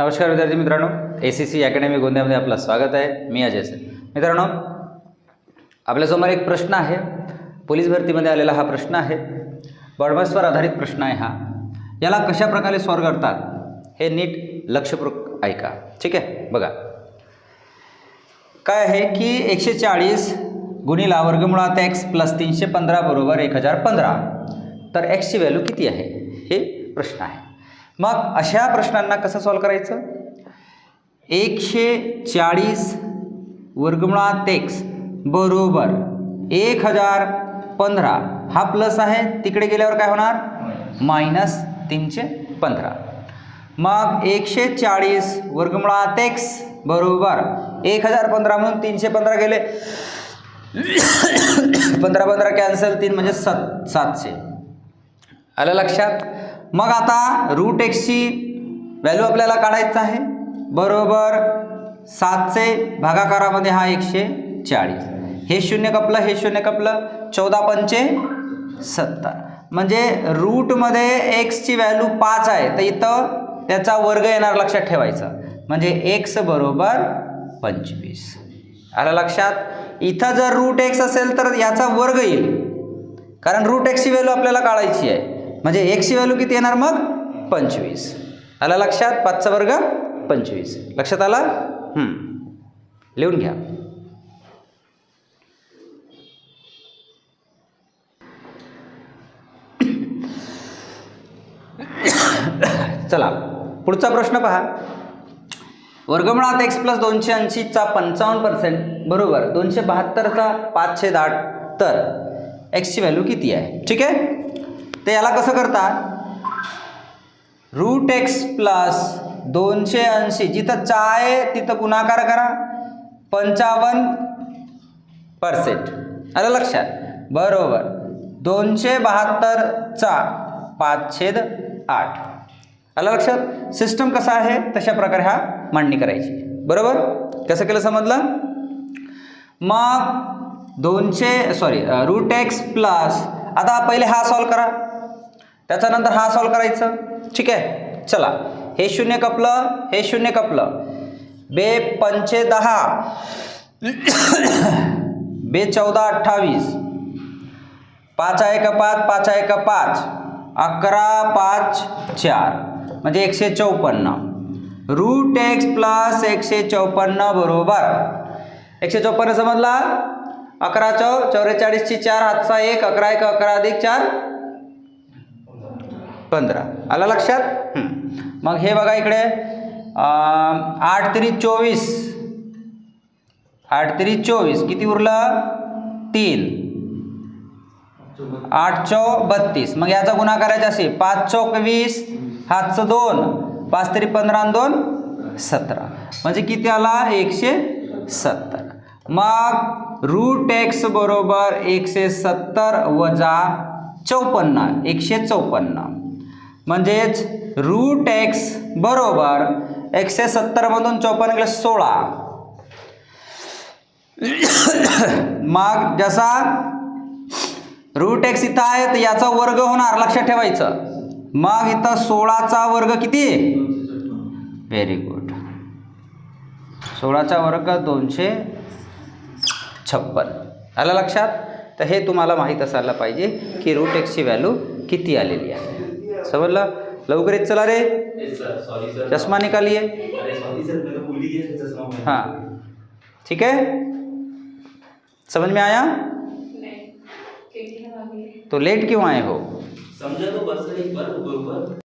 नमस्कार विद्यार्थी मित्रांनो ए सी सी अकॅडमी गोंदियामध्ये आपलं स्वागत आहे. मी अजय सर. मित्रांनो आपल्यासमोर एक प्रश्न आहे. पोलीस भरतीमध्ये आलेला हा प्रश्न आहे. बॉडमासवर आधारित प्रश्न आहे हा. याला कशा प्रकारे सॉल्व करतात? हे नीट लक्षपूर्वक ऐका. ठीक आहे? बघा. काय आहे की एकशे चाळीस गुणीला वर्गमुळात एक्स प्लस तीनशे पंधरा बरोबर एक हजार पंधरा. तर एक्सची व्हॅल्यू किती आहे? हे प्रश्न आहे. मग अशा प्रश्नांना कसं सॉल्व करायचं? एकशे चाळीस वर्गमुळात एक्स बरोबर एक हजार पंधरा. हा प्लस आहे तिकडे गेल्यावर काय होणार? मायनस तीनशे पंधरा. मग एकशे चाळीस वर्गमुळात एक्स बरोबर एक हजार पंधरा म्हणून तीनशे पंधरा गेले. पंधरा पंधरा कॅन्सल तीन म्हणजे सात सातशे. आलं लक्षात? मग आता रूट एक्सची व्हॅल्यू आपल्याला काढायचं आहे. बरोबर सातशे भागाकारामध्ये हा एकशे चाळीस. हे शून्य कपलं हे शून्य कपलं चौदा पंचे सत्तर. म्हणजे रूटमध्ये एक्सची व्हॅल्यू पाच आहे तर इथं त्याचा वर्ग येणार लक्षात ठेवायचा. म्हणजे एक्स बरोबर पंचवीस. आलं लक्षात? इथं जर रूट एक्स असेल तर याचा वर्ग येईल. कारण रूट एक्सची व्हॅल्यू आपल्याला काढायची आहे. म्हणजे एक्सची व्हॅल्यू किती येणार मग? पंचवीस. आला लक्षात? पाचचा वर्ग पंचवीस. लक्षात आला? लिहून घ्या. चला पुढचा प्रश्न पहा. वर्गमुळात एक्स प्लस दोनशे ऐंशीचा पंचावन्न पर्सेंट बरोबर दोनशे बहात्तरचा पाचशे आठ तर एक्सची व्हॅल्यू किती आहे? ठीक आहे? ते याला कसं करतात? रूट एक्स प्लस दोनशे ऐंशी. जिथं चा आहे तिथं गुणाकार करा. पंचावन्न पर्सेंट आलं लक्षात? बरोबर. दोनशे बहात्तरचा पाचशेद आठ. आलं लक्षात? सिस्टम कसा आहे? तशा प्रकारे हा मांडणी करायची. बरोबर? कसं केलं समजलं? मग दोनशे सॉरी रूट एक्स प्लस आता पहिले हा सॉल्व करा. त्याच्यानंतर हा सॉल्व करायचं. ठीक आहे? चला. हे शून्य कपलं हे शून्य कपलं. बे पंचे दहा. बे चौदा अठ्ठावीस. पाच आहे का पाच? पाच आहे का पाच? अकरा पाच चार. म्हणजे एकशे चौपन्न. रूट एक्स प्लस एकशे चौपन्न बरोबर. एकशे चौपन्न समजला? अकरा चौ चौवेचाळीसची चार हातचा एक. अकरा एक अकरा अधिक चार पंधरा. आलं लक्षात? मग हे बघा इकडे. आठ तरी चोवीस. आठ तरी चोवीस. किती उरलं? तीन. आठ चौ बत्तीस. मग याचा गुन्हा करायचा असेल. पाच चौक वीस. हातचं दोन. पाच तरी पंधरा आणि दोन सतरा. म्हणजे किती आला? एकशे सत्तर. मग रूट एक्स बरोबर एकशे सत्तर वजा चौपन्न. एकशे चौपन्न. म्हणजेच रूट एक्स बरोबर एकशे सत्तरमधून चौपन्न गेलं सोळा. मग जसा रूट एक्स इथं आहे तर याचा वर्ग होणार लक्षात ठेवायचं. मग इथं सोळाचा वर्ग किती? व्हेरी गुड सोळाचा वर्ग दोनशे छप्पन. आलं लक्षात? तर हे तुम्हाला माहीत असायला पाहिजे की रूट एक्सची व्हॅल्यू किती आलेली आहे. समजलं? लवकर येत चला रे. सॉरी सर चष्मा निकालिए अरे सॉरी सर मैं तो भूल ही गया था चश्मा मैं। हाँ। ठीक है? समझ में आया? तो लेट क्यों आए हो? समझा तो